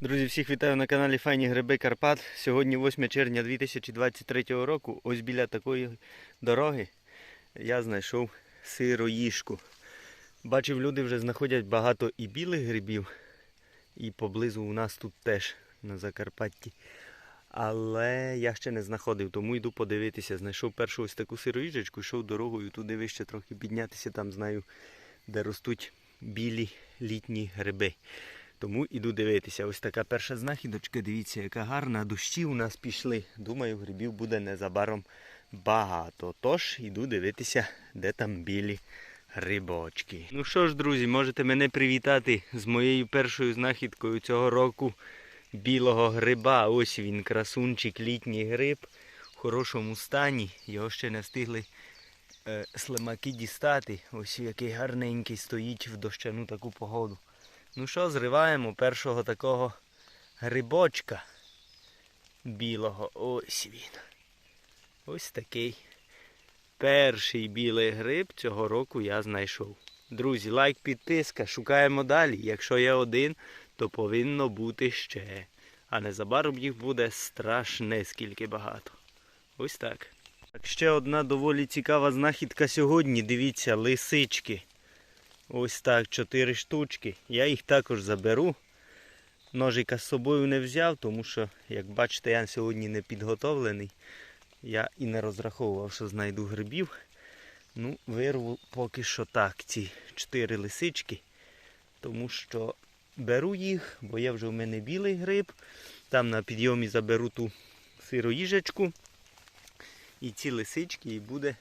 Друзі, всіх вітаю на каналі Файні Гриби Карпат. Сьогодні 8 червня 2023 року. Ось біля такої дороги я знайшов сироїшку. Бачив, люди вже знаходять багато і білих грибів, і поблизу у нас тут теж на Закарпатті. Але я ще не знаходив, тому йду подивитися. Знайшов першу ось таку сироїжечку, йшов дорогою туди вище трохи піднятися, там знаю, де ростуть білі літні гриби. Тому іду дивитися. Ось така перша знахідочка. Дивіться, яка гарна. Дощі у нас пішли. Думаю, грибів буде незабаром багато. Тож іду дивитися, де там білі грибочки. Ну що ж, друзі, можете мене привітати з моєю першою знахідкою цього року білого гриба. Ось він, красунчик, літній гриб в хорошому стані. Його ще не встигли е, слимаки дістати. Ось який гарненький стоїть в дощану таку погоду. Ну що, зриваємо першого такого грибочка білого. Ось він. Ось такий перший білий гриб цього року я знайшов. Друзі, лайк, підписка, шукаємо далі. Якщо є один, то повинно бути ще. А незабаром їх буде страшне скільки багато. Ось так. Так, ще одна доволі цікава знахідка сьогодні. Дивіться, лисички. Ось так, чотири штучки. Я їх також заберу. Ножика з собою не взяв, тому що, як бачите, я сьогодні не підготовлений. Я і не розраховував, що знайду грибів. Ну, вирву поки що так, ці чотири лисички. Тому що беру їх, бо є вже в мене білий гриб. Там на підйомі заберу ту сироїжечку. І ці лисички і буде,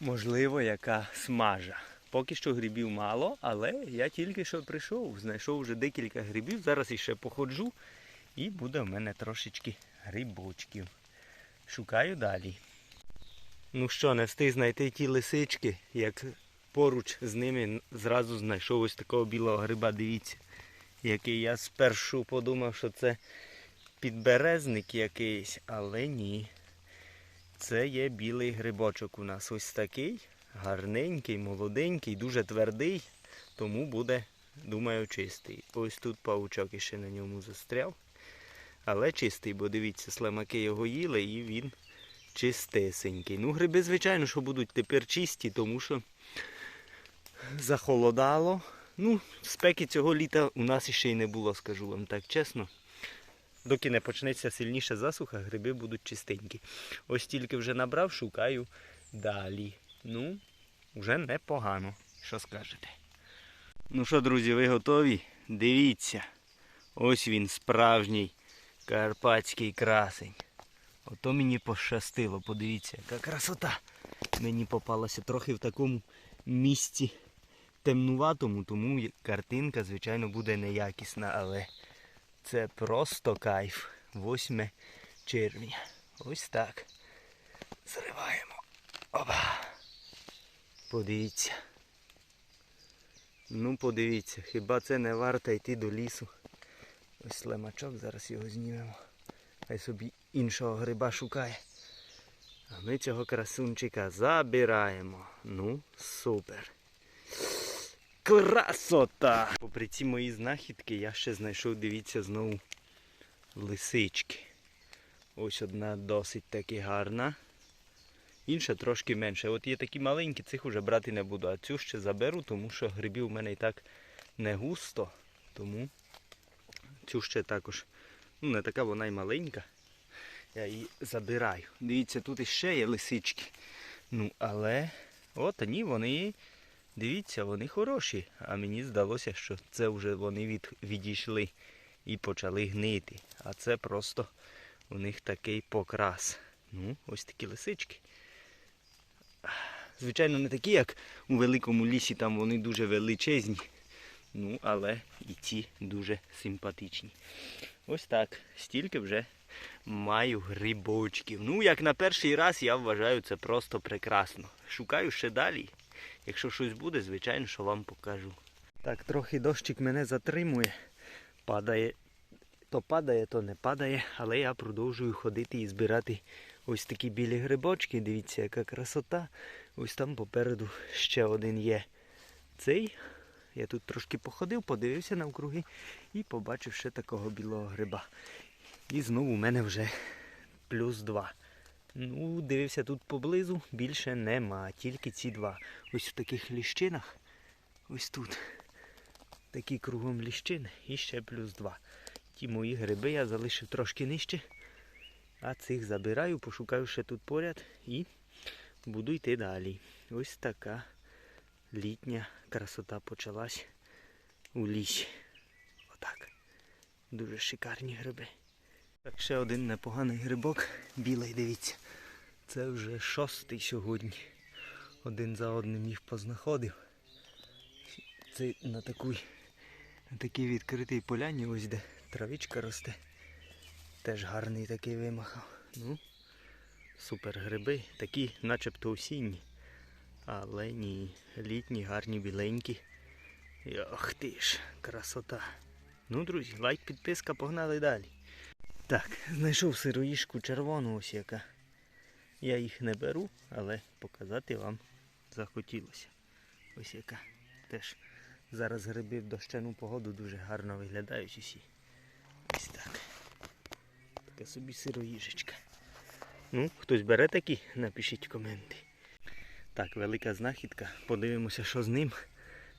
можливо, яка смажа. Поки що грибів мало, але я тільки що прийшов, знайшов вже декілька грибів. Зараз іще походжу і буде в мене трошечки грибочків. Шукаю далі. Ну що, не встиг знайти ті лисички, як поруч з ними зразу знайшов ось такого білого гриба. Дивіться, який я спершу подумав, що це підберезник якийсь, але ні. Це є білий грибочок у нас ось такий. Гарненький, молоденький, дуже твердий, тому буде, думаю, чистий. Ось тут паучок іще на ньому застряв. Але чистий, бо дивіться, слимаки його їли і він чистесенький. Ну, гриби, звичайно, що будуть тепер чисті, тому що захолодало. Ну, спеки цього літа у нас іще й не було, скажу вам так чесно. Доки не почнеться сильніша засуха, гриби будуть чистенькі. Ось тільки вже набрав, шукаю далі. Ну, вже непогано. Що скажете? Ну що, друзі, ви готові? Дивіться. Ось він справжній карпатський красень. Ото мені пощастило, подивіться, яка красота. Мені попалася трохи в такому місці темнуватому, тому картинка, звичайно, буде неякісна, але це просто кайф. 8 червня. Ось так. Зриваємо. Опа. Подивіться. Ну, подивіться, хіба це не варто йти до лісу. Ось лемачок, зараз його знімемо. Хай собі іншого гриба шукає. А ми цього красунчика забираємо. Ну, супер. Красота! Попри ці мої знахідки я ще знайшов, дивіться, знову лисички. Ось одна досить таки гарна. Інша трошки менше. От є такі маленькі, цих уже брати не буду. А цю ще заберу, тому що грибів у мене і так не густо. Тому цю ще також, ну не така вона й маленька. Я її забираю. Дивіться, тут іще є лисички. Ну, але от ні, вони, дивіться, вони хороші. А мені здалося, що це вже вони від, відійшли і почали гнити. А це просто у них такий покрас. Ну, ось такі лисички. Звичайно, не такі, як у великому лісі, там вони дуже величезні. Ну, але і ці дуже симпатичні. Ось так. Стільки вже маю грибочків. Ну, як на перший раз, я вважаю це просто прекрасно. Шукаю ще далі. Якщо щось буде, звичайно, що вам покажу. Так, трохи дощик мене затримує. Падає, то падає, то не падає, але я продовжую ходити і збирати ось такі білі грибочки. Дивіться, яка красота. Ось там попереду ще один є. Цей Я тут трошки походив, подивився навкруги і побачив ще такого білого гриба. І знову у мене вже плюс два. Ну, дивився тут поблизу, більше нема, тільки ці два. Ось в таких ліщинах, ось тут. Такі кругом ліщини і ще плюс два. Ті мої гриби я залишив трошки нижче, а цих забираю, пошукаю ще тут поряд і буду йти далі. Ось така літня красота почалась у лісі. Отак. Дуже шикарні гриби. Так, ще один непоганий грибок, білий, дивіться. Це вже шостий сьогодні. Один за одним їх познаходив. Це на такій, на такій відкритій поляні, ось де травичка росте. Теж гарний такий вимахав. Ну, супер гриби, такі начебто осінні. Але ні, літні, гарні, біленькі. Ох ти ж, красота. Ну, друзі, лайк, підписка, погнали далі. Так, знайшов сироїшку червону ось яка. Я їх не беру, але показати вам захотілося. Ось яка. Теж зараз гриби в дощану погоду дуже гарно виглядають усі. Така собі сироїжечка. Ну, хтось бере такі, напишіть коменти. Так, велика знахідка. Подивимося, що з ним.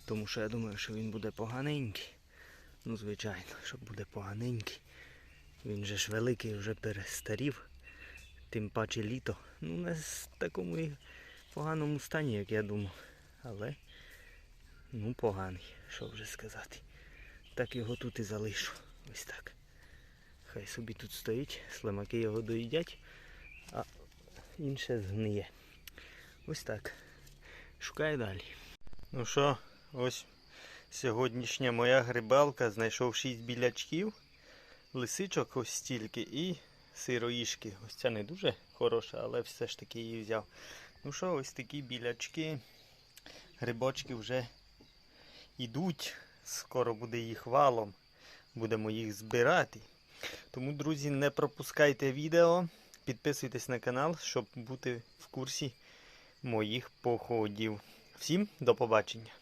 Тому що я думаю, що він буде поганенький. Ну, звичайно, що буде поганенький. Він же ж великий, вже перестарів. Тим паче літо. Ну, не в такому і поганому стані, як я думав. Але ну поганий, що вже сказати. Так його тут і залишу. Ось так. Хай собі тут стоїть, слимаки його доїдять, а інше згниє. Ось так. Шукаю далі. Ну що, ось сьогоднішня моя грибалка знайшов 6 білячків, лисичок ось стільки і сироїшки. Ось ця не дуже хороша, але все ж таки її взяв. Ну що, ось такі білячки, грибочки вже йдуть. Скоро буде їх валом. Будемо їх збирати. Тому, друзі, не пропускайте відео. Підписуйтесь на канал, щоб бути в курсі моїх походів. Всім до побачення!